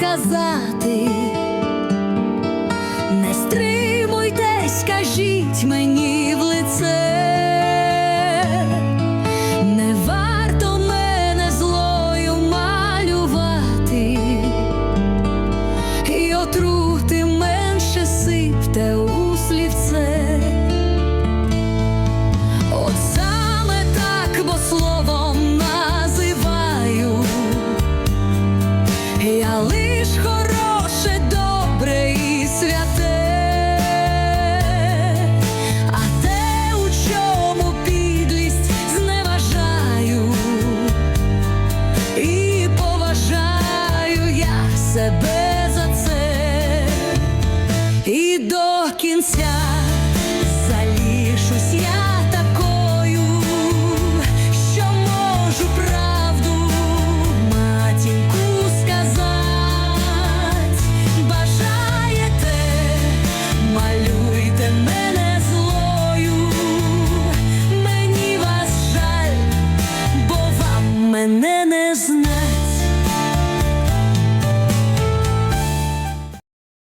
сказати, не стримуйтесь, скажіть. кінця залішусь я такою, що можу правду матінку сказать, бажаєте, малюйте мене злою, мені вас жаль, бо вам мене.